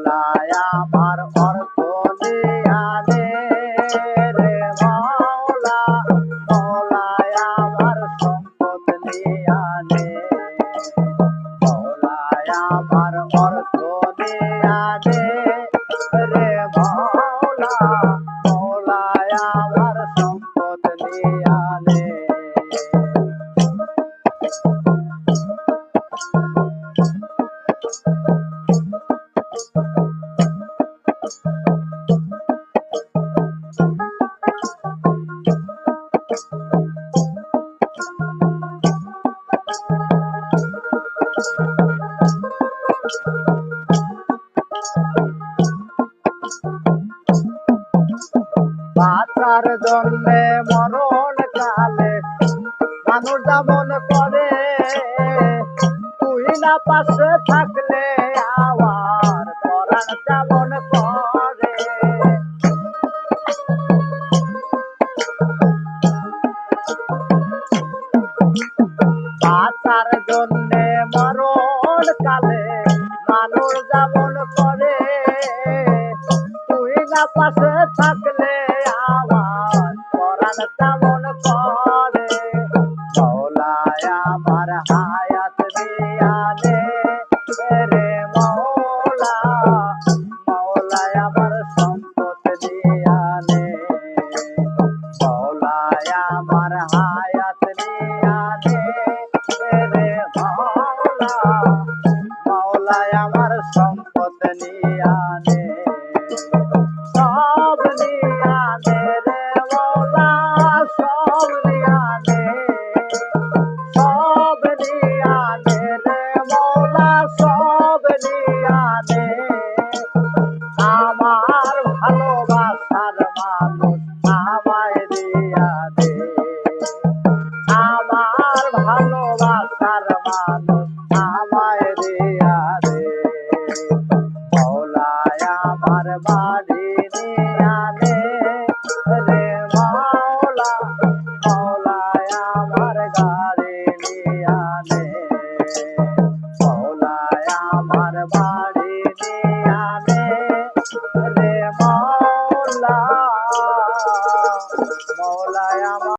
মৌলায় আমার অর্থ দিয়ানে রে মাওলা মৌলায় আমার সম্পদ নিয়ানে মৌলায় আমার অর্থ দিয়ানে রে মাওলা মৌলায় আমার সম্পদ নিয়ানে বাঁচার জন্যে মরণ কালে মানুষ যেমন করে। তুই না পাশে থাকলে আবার পরাণ যেমন করে। বাঁচার জন্যে মরণ কালে মানুষ যেমন করে তুই না পাশে থাকলে আমার পরাণ তেমন করে। আল্লাহ আমার সম্পদ নিয়ে আনে। সব নিয়ে আনে রে মোলা সব নিয়ে আনে। সব নিয়ে আনে রে আমার ভালোবাসার মা Bye.